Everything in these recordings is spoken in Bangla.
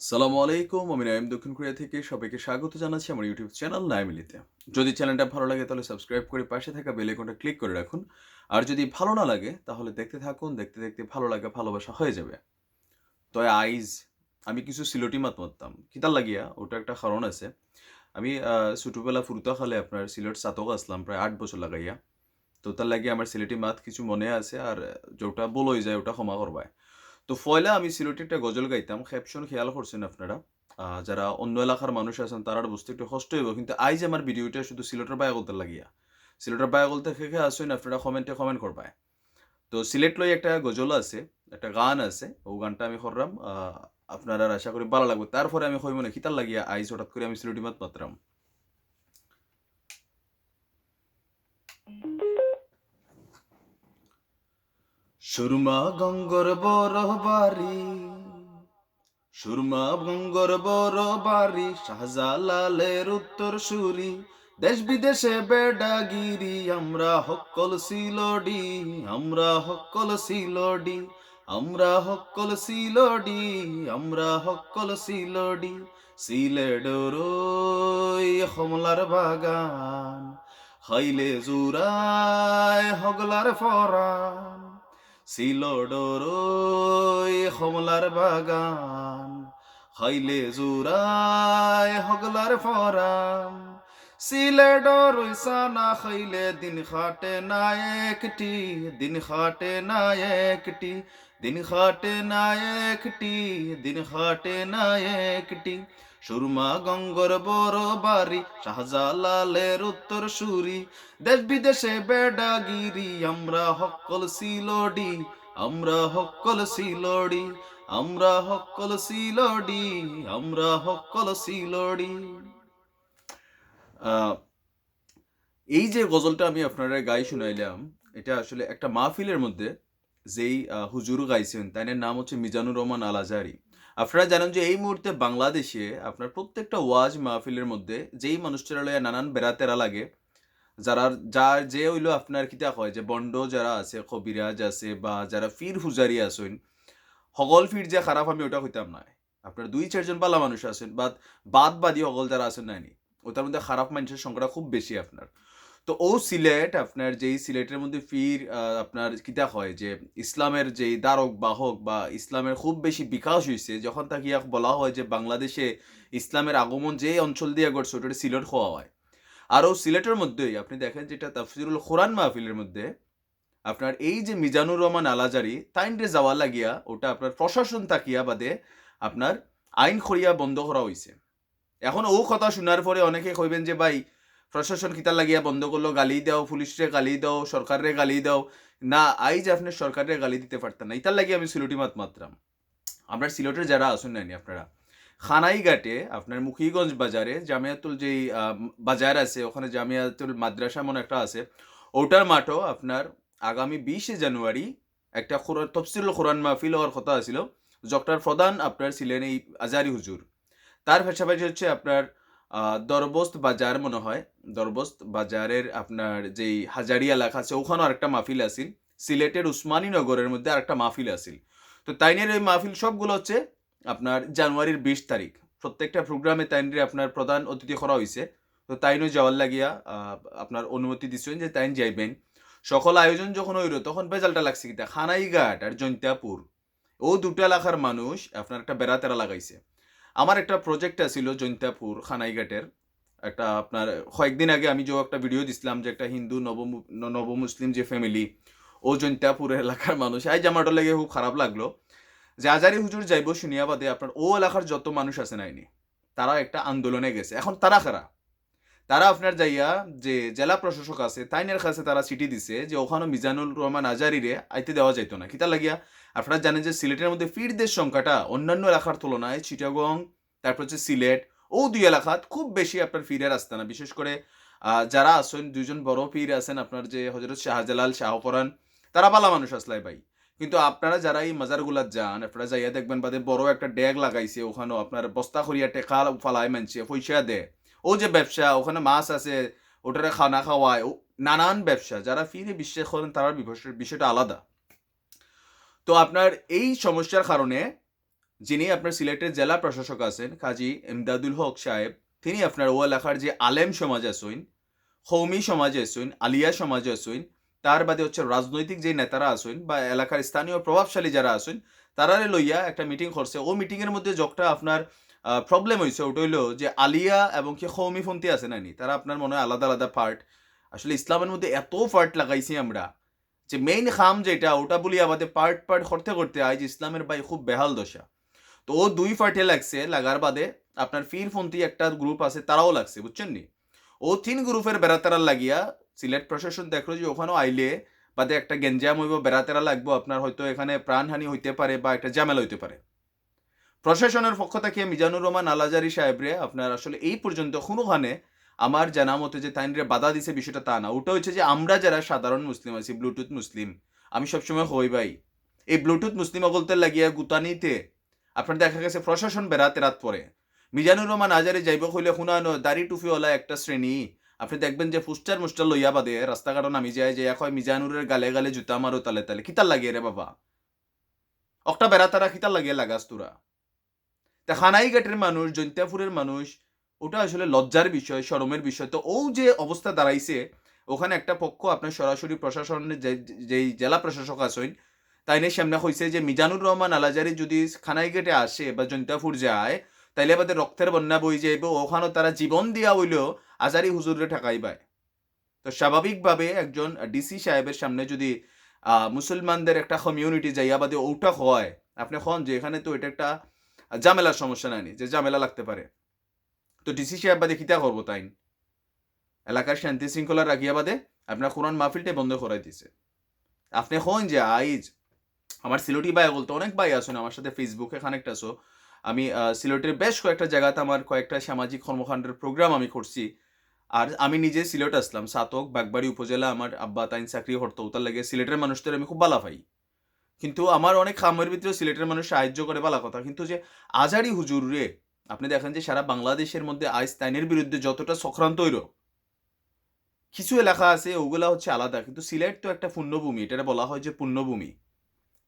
সালামু আলাইকুম, আমি নাইম দক্ষিণ কোরিয়া থেকে সবাইকে স্বাগত জানাচ্ছি আমার ইউটিউব চ্যানেল নাইমিলিতে যদি চ্যানেলটা ভালো লাগে তাহলে সাবস্ক্রাইব করে পাশে থাকা বেল আইকনটা ক্লিক করে রাখুন। আর যদি ভালো না লাগে তাহলে দেখতে থাকুন, দেখতে দেখতে ভালো লাগা, ভালোবাসা হয়ে যাবে। তো আইজ, আমি কিছু সিলটি মাত মারতাম। কিতার লাগিয়া? ওটা একটা কারণ আছে। আমি ছোটবেলা ফুরুতা খালে আপনার সিলেট সাতক আসলাম, প্রায় আট বছর লাগাইয়া। তো তার লাগে আমার সিলেটি মাত কিছু মনে আছে, আর যেটা বলই যায়, ওটা ক্ষমা করবায়। তো ফয়লা আমি সিলেটে একটা গজল গাইতাম খেপশন খেয়াল করছেন আপনারা? যারা অন্য এলাকার মানুষ আছেন, তারা বুঝতে একটু কষ্ট হইব। কিন্তু আইজ আমার ভিডিওটা শুধু সিলেটের বায়া গলতে লাগিয়া। সিলেটের বায়া গলতে খেখে আসেন, আপনারা কমেন্টে কমেন্ট করবায়। তো সিলেট লই একটা গজল আছে, একটা গান আছে, ও গানটা আমি করলাম আপনারা আশা করি ভালো লাগবে। তারপরে আমি কই মনে খিতার লাগিয়া আইজ হঠাৎ করে আমি সিলেটি মাত মাত্রাম। সুরমা গঙ্গর বড় বাড়ি, সুরমা গঙ্গর বড় বাড়ি, শাহজালালের উত্তর সুরি দেশ বিদেশে বেডাগিরি, আমরা হকল সিলডি, আমরা হকল সিলডি, আমরা হকল সিলডি, আমরা হকল সিলডি সিলেডরই হমলার বাগান খাইলে জুরায় হগলার ফরান। সিলডরই হমলার বাগান খাইলে জুরায় হগলার ফরাম সিলেডর সানা খাইলে দিন খাটে না একটি, দিন খাটে না একটি, দিন খাটে না একটি, দিন খাটে না একটি। সুরমা গঙ্গর বড় বাড়ি, শাহজালালের উত্তর সুরি। দেশ বিদেশে বেডাগিরি, আমরা হকল সিলডি, আমরা হকল সিলডি, আমরা হকল সিলডি, আমরা হকল সিলডি। এই যে গজলটা আমি আপনারা গাই শুনাইলাম, এটা আসলে একটা মাহফিলের মধ্যে যেই হুজুর গাইছেন তাই নাম হচ্ছে মিজানুর রহমান আল আজারি আপনারা জানেন যে এই মুহূর্তে বাংলাদেশে আপনার প্রত্যেকটা ওয়াজ মাহফিলের মধ্যে যেই মানুষটারা লইয়া নানান বেড়াতেরা লাগে, যারা যার যে হইল আপনার কিতা হয় যে বন্ড যারা আছে, কবিরাজ আছে বা যারা ফির হুজারি আছেন সকল ফির যে খারাপ, আমি ওটা হইতাম না। আপনার দুই চারজন পালা মানুষ আছেন, বাদ বাদ বাদি সকল যারা আছেন নাইনি ওটার মধ্যে খারাপ মানুষের সংখ্যাটা খুব বেশি আপনার। তো ও সিলেট আপনার যেই সিলেটের মধ্যে ফির আপনার কিতা হয় যে ইসলামের যেই দ্বারক, বাহক বা ইসলামের খুব বেশি বিকাশ হয়েছে যখন তাকে ইয়াক বলা হয় যে বাংলাদেশে ইসলামের আগমন যে অঞ্চল দিয়ে ঘটছে ওটা সিলেট হওয়া হয়। আর ও সিলেটের মধ্যেই, আপনি দেখেন যেটা তাফসিরুল কোরআন মাহফিলের মধ্যে, আপনার এই যে মিজানুর রহমান আলাজারি, তাইনরে যাওয়া লাগিয়া ওটা আপনার প্রশাসন তাকিয়া বাদে আপনার আইন খরিয়া বন্ধ করা হয়েছে এখন ও কথা শোনার পরে অনেকে কইবেন যে, ভাই প্রশাসন কিতা লাগিয়া বন্ধ করল, গালি দাও, পুলিশরে গালি দাও সরকারে গালি দাও। না আইজ আপনি সরকারে গালি দিতে পারতেন না, ইতার লাগিয়ে আমি সিলেটি মাত মাত্রাম। আপনার সিলেটের যারা আসুন নাইনি আপনারা খানাইঘাটে আপনার মুখিগঞ্জ বাজারে জামিয়াতুল যেই বাজার আছে, ওখানে জামিয়াতুল মাদ্রাসা মনে একটা আছে, ওটার মাঠও আপনার আগামী বিশে জানুয়ারি একটা তফসিল কোরআন মাহফিল হওয়ার কথা ছিল ডক্টর প্রধান আপনার ছিলেন এই আজারি হুজুর। তার পাশাপাশি হচ্ছে আপনার দরবস্ত বাজার মনে হয়। দরবস্ত বাজারের আপনার যেই হাজারি এলাকা আছে, ওখানেও আরেকটা মাহফিল আছিল। সিলেটের উসমানী নগরের মধ্যে আরেকটা মাহফিল আছিল। তো তাইনের ওই মাহফিল সবগুলো হচ্ছে আপনার জানুয়ারির বিশ তারিখ। প্রত্যেকটা প্রোগ্রামে তাইনরে আপনার প্রধান অতিথি করা হয়েছে তো তাইনও যাওয়ার লাগিয়া আপনার অনুমতি দিচ্ছেন যে তাইন যাইবেন। সকল আয়োজন যখন হইল, তখন বেজালটা লাগছে কিতা? খানাইঘাট আর জৈন্তাপুর। ও দুটা এলাকার মানুষ আপনার একটা বেড়াতেরা লাগাইছে। আমার একটা প্রজেক্ট আছিল জৈন্তাপুর খানাইঘাটের। একটা আপনার, কয়েকদিন আগে আমি যে একটা ভিডিও দিছিলাম যে একটা হিন্দু নব নব মুসলিম যে ফ্যামিলি ও জৈন্তাপুরের এলাকার মানুষ। আজ আমার লাগে খুব খারাপ লাগল। যে আজারি হুজুর যাইব শুনিয়া বাদে আপনার, ও এলাকার যত মানুষ আছে নাইনি তারা একটা আন্দোলনে গেছে। এখন তারা খারা তারা আপনার যাইয়া যে জেলা প্রশাসক আছে, তাইনের কাছে তারা চিঠি দিছে যে ওখানে মিজানুল রহমান আজারিরে আইতে দেওয়া যাইত না। কিতা লাগিয়া? আপনারা জানেন যে সিলেটের মধ্যে ফিরদের সংখ্যাটা অন্যান্য এলাকার তুলনায় চিটাগং, তারপর হচ্ছে সিলেট ও দুই এলাকাত খুব বেশি আপনার ফিরের না। বিশেষ করে যারা আছেন দুজন বড় পীর আছেন আপনার যে হজরত শাহজালাল শাহপরান, তারা পালা মানুষ আসলাই ভাই। কিন্তু আপনারা যারা এই মাজারগুলাত যান, আপনারা যাইয়া দেখবেন বাদে বড় একটা ড্যাগ লাগাইছে, ওখানেও আপনার বস্তা করিয়া টেকা ফালায় মানছে, পয়সা দেয় ও যে ব্যবসা, ওখানে মাছ আছে, ওটারে খানা খাওয়ায় নানান ব্যবসা। যারা ফিরে বিশ্বাস করেন তার বিষয়টা আলাদা। তো আপনার এই সমস্যার কারণে যিনি আপনার সিলেটের জেলা প্রশাসক আছেন, কাজী এমদাদুল হক সাহেব, তিনি আপনার ও এলাকার যে আলেম সমাজ আসইন কৌমি সমাজ আসইন আলিয়া সমাজ আসইন তার বাদে হচ্ছে রাজনৈতিক যে নেতারা আসইন বা এলাকার স্থানীয় প্রভাবশালী যারা আসইন তারারে লইয়া একটা মিটিং করছে। ও মিটিংয়ের মধ্যে যখন আপনার প্রবলেম হয়েছে ওটা হইল যে আলিয়া এবং কি হৌমি ফন্তি আছে নানি তারা আপনার মনে হয় আলাদা আলাদা পার্ট আসলে ইসলামের মধ্যে এত পার্ট লাগাইছি আমরা যে মেইন খাম যেটা, ওটা বলি আমাদের পার্ট পার্ট করতে করতে আজ ইসলামের বাই খুব বেহাল দশা। তো ও দুই পার্টে লাগছে, লাগার বাদে আপনার ফিরপন্থী একটা গ্রুপ আছে, তারাও লাগছে, বুঝছেন নি? ও তিন গ্রুপের বেড়াতেরা লাগিয়া সিলেট প্রশাসন দেখল যে ওখানেও আইলে বাদে একটা গেঞ্জাম হইব, বেড়াতেরা লাগবো, আপনার হয়তো এখানে প্রাণহানি হইতে পারে বা একটা ঝামেলা হইতে পারে। প্রশাসনের পক্ষ থেকে মিজানুর রহমান আলাজারি সাহেবরে আপনার আসলে এই পর্যন্ত কোনোখানে আমার জানা মতে যে তাইনরে বাধা দিছে বিষয়টা তা না। ওটা হচ্ছে যে আমরা যারা সাধারণ মুসলিম আছি, ব্লুটুথ মুসলিম, আমি সবসময় হই ভাই। এই ব্লুটুথ মুসলিম অগলতে লাগিয়া গুতানিতে আপনার দেখা গেছে প্রশাসন বেড়াতে রাত পরে। মিজানুর রহমান আজারে যাইব হইলে শুনানো, দাড়ি টুফিওয়ালা একটা শ্রেণি। আপনি দেখবেন যে ফুস্টার মুস্টার লইয়া বাদে রাস্তাঘাটও নামি যায় যে এখন মিজানুরের গালে গালে জুতা মারো তালে তালে। কিতার লাগিয়ে রে বাবা? একটা বেড়াতারা কিতার লাগিয়ে লাগাস তোরা তা খানাই ঘাটের মানুষ, জৈন্তাপুরের মানুষ ওটা আসলে লজ্জার বিষয় শরমের বিষয়। তো ও যে অবস্থা দাঁড়াইছে, ওখানে একটা পক্ষ আপনার সরাসরি প্রশাসনের যে, যেই জেলা প্রশাসক আছেন, তাই নিয়ে সামনে হয়েছে যে, মিজানুর রহমান আলাজারি যদি খানাই গেটে আসে বা জৈন্তাপুর যায়, তাইলে আমাদের রক্তের বন্যা বই যাইব, ওখানেও তারা জীবন দিয়া হইলেও আজারি হুজুরে ঠেকাই পায় তো স্বাভাবিকভাবে একজন ডিসি সাহেবের সামনে যদি মুসলমানদের একটা কমিউনিটি যাইয়া বাদে ওটা হয়, আপনি হন যে, এখানে তো এটা একটা ঝামেলার সমস্যা নাই, যে ঝামেলা লাগতে পারে। তো ডিসি সাহেব বাদে কিতা করব তাই এলাকার শান্তি শৃঙ্খলা রাখিয়া বাদে আপনার কোরআন মাহফিলটাই বন্ধ করাই দিছে। আপনি হন যে, আইজ, আমার সিলেটি ভাই বলতো অনেক ভাই আসুন আমার সাথে ফেসবুকে কানেক্ট আসো আমি সিলেটের বেশ কয়েকটা জায়গাতে আমার কয়েকটা সামাজিক কর্মকাণ্ডের প্রোগ্রাম আমি করছি। আর আমি নিজে সিলেট আসলাম, সাতক, বাগবাড়ি উপজেলা, আমার আব্বা তাইন চাকরি হরতো তার লাগে সিলেটের মানুষদের আমি খুব ভালো পাই। কিন্তু আমার অনেক খামের ভিতরে সিলেটের মানুষ সাহায্য করে ভালো কথা, কিন্তু যে, আজারি হুজুর রে আপনি দেখেন যে সারা বাংলাদেশের মধ্যে আইস্তাইনের বিরুদ্ধে যতটা সক্রান্ত হইল, কিছু এলাকা আছে, ওগুলা হচ্ছে আলাদা, কিন্তু সিলেট তো একটা পুণ্যভূমি এটা বলা হয় যে পুণ্যভূমি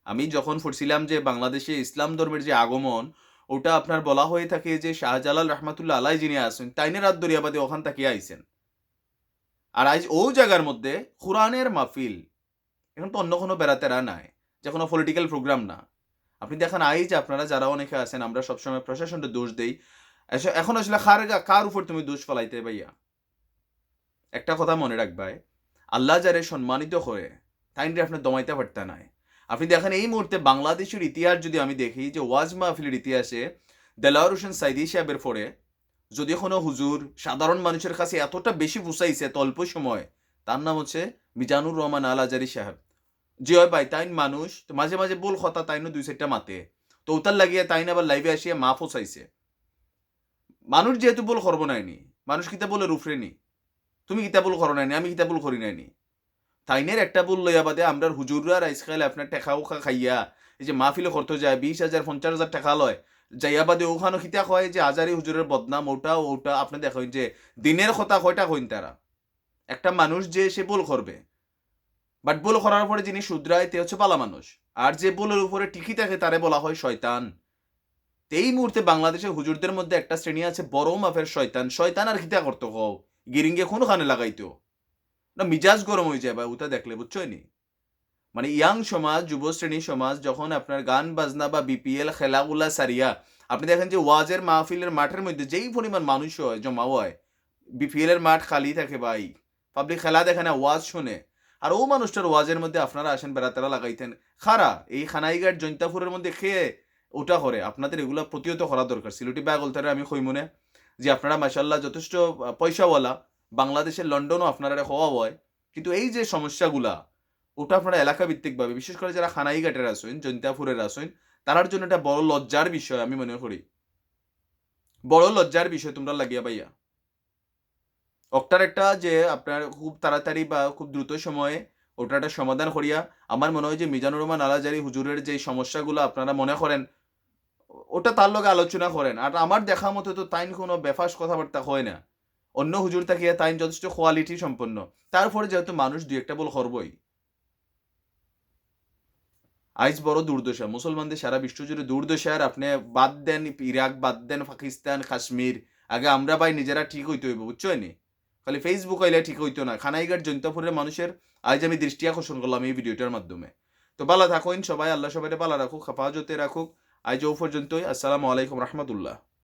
আমি যখন পড়ছিলাম যে বাংলাদেশে ইসলাম ধর্মের যে আগমন, ওটা আপনার বলা হয়ে থাকে যে শাহজালাল রহমাতুল্লাহ আলাই যিনি আসেন তাইনের রাত দরিয়াবাদে ওখান থেকে আইসেন আর আজ ও জায়গার মধ্যে কোরআনের মাহফিল, এখন তো অন্য কোনো বেড়াতেরা নাই, যে কোনো পলিটিক্যাল প্রোগ্রাম না। আপনি দেখেন আই যে আপনারা যারা অনেকে আছেন, আমরা সবসময় প্রশাসনটা দোষ দেই। এখন আসলে কার কার উপর তুমি দোষ ফলাইতে ভাইয়া? একটা কথা মনে রাখবাই আল্লাহ যারে সম্মানিত হয়ে তাইনরে আপনি দমাইতে পারতে নাই। আপনি দেখেন এই মুহূর্তে বাংলাদেশের ইতিহাস যদি আমি দেখি, যে ওয়াজ মাহফিলের ইতিহাসে দেলাওয়ার হোসেন সাইদি সাহেবের পরে যদি কোনো হুজুর সাধারণ মানুষের কাছে এতটা বেশি ফুসাইছে এত অল্প সময়, তার নাম হচ্ছে মিজানুর রহমান আল আজারি সাহেব। জি হয় ভাই, তাইন মানুষ, তো মাঝে মাঝে বল কথা তাইনও দুই চারটা মাতে। তো উতার লাগিয়ে তাইন আবার লাইভে আসিয়া মা ফসাইছে মানুষ যেহেতু বল করব নাইনি মানুষ কিতা বলে রুফরেনি তুমি কিতা বল করো নাইনি আমি কিতা বল করি নাইনি তাইনের একটা বল লইয়া বাদে আমরা হুজুররা রাইস খাইলে আপনার টেকা উখা খাইয়া, এই যে মাহফিলে করতে যায়, বিশ হাজার, পঞ্চাশ হাজার টাকা লয়, যাইয়া বাদে ওখানে খিতা কয় যে আজারি হুজুরের বদনাম, ওটা ওটা আপনি দেখেন যে দিনের কথা কয়টা কইন তারা? একটা মানুষ যে সে বল করবে। বাট বল করার পরে যিনি শুদ্রায় তে হচ্ছে পালা মানুষ। আর যে বলের উপরে টিকি থাকে, তারে বলা হয় শয়তান। এই মুহূর্তে বাংলাদেশে হুজুরদের মধ্যে একটা শ্রেণি আছে, বড় মাফের শয়তান। শয়তান আর খিতা করতো কও, গিরিঙ্গে কোনোখানে লাগাইতো। না, মিজাজ গরম হয়ে যায়, বা ওটা দেখলে বুঝছ নি? মানে ইয়াং সমাজ, যুব শ্রেণি সমাজ, যখন আপনার গান বাজনা বা বিপিএল খেলাগুলা সারিয়া, আপনি দেখেন যে ওয়াজের মাহফিলের মাঠের মধ্যে যেই পরিমাণ মানুষ হয় জমা হয় বিপিএল এর মাঠ খালি থাকে ভাই। পাবলিক খেলা দেখে না, ওয়াজ শুনে। আর ও মানুষটার ওয়াজের মধ্যে আপনারা আসেন বেড়াতেরা লাগাইতেন। খারা, এই খানাইঘাট জৈন্তাপুরের মধ্যে খেয়ে ওটা করে? আপনাদের এগুলো প্রতিহত করা দরকার। সিলুটি ব্যাগলতারে আমি মনে যে আপনারা মাসাল্লাহ যথেষ্ট পয়সাওয়ালা, বাংলাদেশের লন্ডনও আপনারা হওয়া হয়। কিন্তু এই যে সমস্যাগুলা, ওটা আপনারা এলাকা ভিত্তিকভাবে বিশেষ করে যারা খানাইঘাটের আসেন জৈন্তাপুরের আসেন তার জন্য এটা বড় লজ্জার বিষয় আমি মনে করি। বড় লজ্জার বিষয় তোমরা লাগিয়া পাইয়া। ওটার একটা যে আপনার খুব তাড়াতাড়ি বা খুব দ্রুত সময়ে ওটার একটা সমাধান করিয়া, আমার মনে হয় যে মিজানুর রহমান আলাজারি হুজুরের যে সমস্যাগুলো আপনারা মনে করেন, ওটা তার লগে আলোচনা করেন। আর আমার দেখা মতো তো তাইন কোনো বেফাস কথাবার্তা হয় না। অন্য হুজুর থাকিয়া তাইন যথেষ্ট কোয়ালিটি সম্পন্ন। তারপরে যেহেতু মানুষ দুই একটা বল করবই। আইজ বড় দুর্দশা। মুসলমানদের সারা বিশ্ব জুড়ে আর আপনি বাদ দেন ইরাক, বাদ দেন পাকিস্তান, কাশ্মীর। আগে আমরা ভাই নিজেরা ঠিক হইতে হইব বুঝছ নি খালি ফেসবুক আইলে ঠিক হইতো না। খানাইঘাট জৈন্তপুরের মানুষের আজ আমি দৃষ্টি আকর্ষণ করলাম এই ভিডিওটার মাধ্যমে। তো বালা থাকুন সবাই, আল্লাহ সবাই ভালো রাখুক, হেফাজতে রাখুক। আজ ও পর্যন্তই। আসসালামু আলাইকুম রহমতুল্লাহ।